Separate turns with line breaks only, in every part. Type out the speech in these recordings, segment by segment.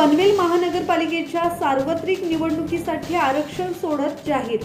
पनवेल महानगरपालिकेच्या सार्वत्रिक निवडणुकीसाठी आरक्षण सोडत जाहीर.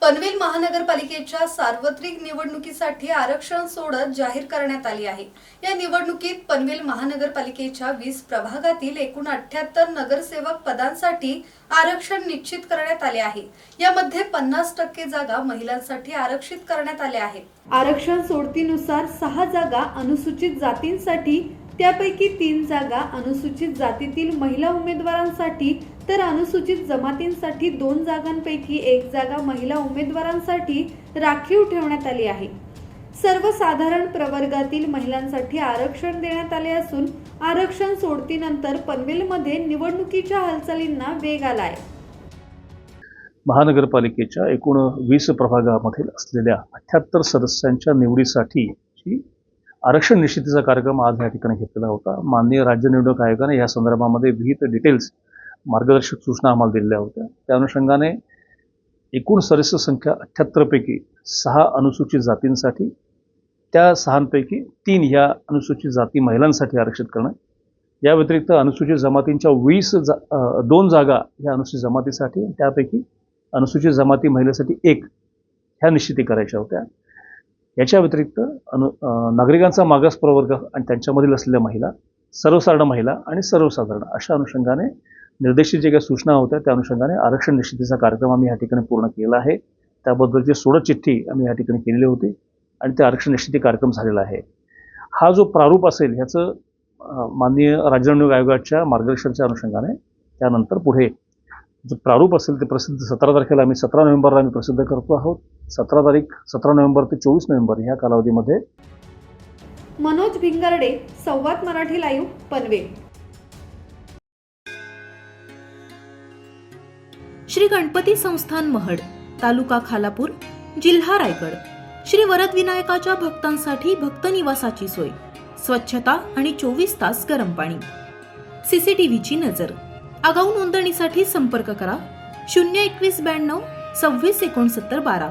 पनवेल महानगरपालिकेच्या सार्वत्रिक निवडणुकीसाठी आरक्षण सोडत जाहीर करण्यात आली आहे. या निवडणुकीत पनवेल महानगरपालिकेच्या वीस प्रभागातील एकूण अठ्याहत्तर नगरसेवक पदांसाठी आरक्षण निश्चित करण्यात आले आहे. यामध्ये पन्नास टक्के जागा महिलांसाठी आरक्षित करण्यात आल्या आहेत. आरक्षण सोडतीनुसार सहा जागा अनुसूचित जातींसाठी त्यापैकी तीन जागा अनुसूचित जातीतील महिला उमेदवारांसाठी तर अनुसूचित जमातींसाठी दोन जागांपैकी एक जागा महिला उमेदवारांसाठी राखीव ठेवण्यात आली आहे. सर्वसाधारण प्रवर्गातील महिलांसाठी आरक्षण देण्यात आले असून आरक्षण सोडतीनंतर पनवेलमध्ये निवडणुकीच्या हालचालींना वेग आलाय.
महानगरपालिकेच्या एकूण वीस प्रभागामधील असलेल्या अठ्याहत्तर सदस्यांच्या निवडीसाठी आरक्षण निश्चितीचा कार्यक्रम आज या ठिकाणी घेतलेला होता. माननीय राज्य निवडणूक आयोगाने या संदर्भामध्ये विहित डिटेल्स मार्गदर्शक सूचना आम्हाला दिलेल्या होत्या. त्या अनुषंगाने एकूण सदस्य संख्या अठ्ठ्याहत्तरपैकी सहा अनुसूचित जातींसाठी त्या सहांपैकी तीन ह्या अनुसूचित जाती महिलांसाठी आरक्षित करणं या व्यतिरिक्त अनुसूचित जमातींच्या वीस जा दोन जागा ह्या अनुसूचित जमातीसाठी त्यापैकी अनुसूचित जमाती महिलेसाठी एक ह्या निश्चिती करायच्या होत्या. याच्या व्यतिरिक्त अनु नागरिकांचा मागास प्रवर्ग आणि त्यांच्यामधील असलेल्या महिला सर्वसाधारण महिला आणि सर्वसाधारण अशा अनुषंगाने निर्देशित जे काही सूचना होत्या त्या अनुषंगाने आरक्षण निश्चितीचा कार्यक्रम आम्ही या ठिकाणी पूर्ण केला आहे. त्याबद्दलची सोडत चिठ्ठी आम्ही या ठिकाणी केलेली होती आणि ते आरक्षण निश्चिती कार्यक्रम झालेला आहे. हा जो प्रारूप असेल ह्याचं माननीय राज्य निवडणूक आयोगाच्या मार्गदर्शनाच्या अनुषंगाने त्यानंतर पुढे जो प्रारूप असेल ते प्रसिद्ध सतरा तारखेला आम्ही सतरा नोव्हेंबरला आम्ही प्रसिद्ध करतो आहोत. सतरा तारीख सतरा नोव्हेंबर ते चोवीस नोव्हेंबर ह्या कालावधीमध्ये.
मनोज भिंगारडे संवाद मराठी लाईव्ह पनवेल.
श्री गणपती संस्थान महड तालुका खालापूर जिल्हा रायगड. श्री वरद विनायकाच्या भक्तांसाठी भक्त निवासाची सोय स्वच्छता आणि चोवीस तास गरम पाणी. सीसीटीव्हीची नजर. आगाऊ नोंदणीसाठी संपर्क करा शून्य एकवीस ब्याण्णव सव्वीस एकोणसत्तर बारा.